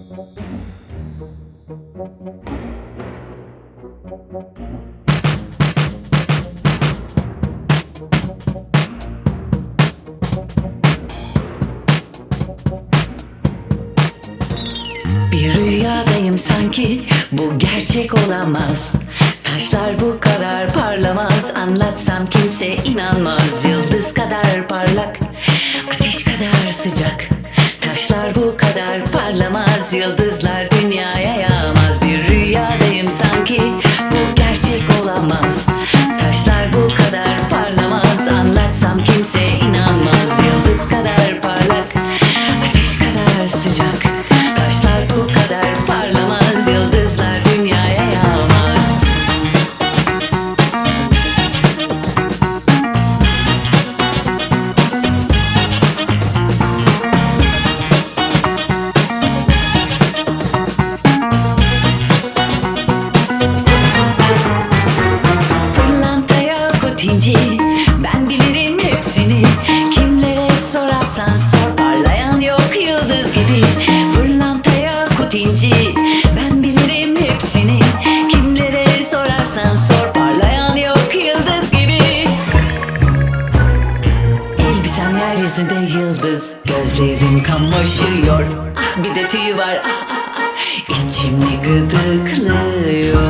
Bir rüyadayım sanki bu gerçek olamaz. Taşlar bu kadar parlamaz Anlatsam kimse inanmaz. Yıldız kadar parlak Ateş kadar sıcak. Taşlar bu kadar Yıldızlar dünyaya Kotinci Ben bilirim hepsini. Kimlere sorarsan sor Parlayan yok yıldız gibi. Pırlantaya kotinci Ben bilirim hepsini. Kimlere sorarsan sor Parlayan yok yıldız gibi. Elbisem yeryüzünde yıldız Gözlerim kamaşıyor. Ah bir de tüy var. Ah, ah, ah. İçimi gıdıklıyor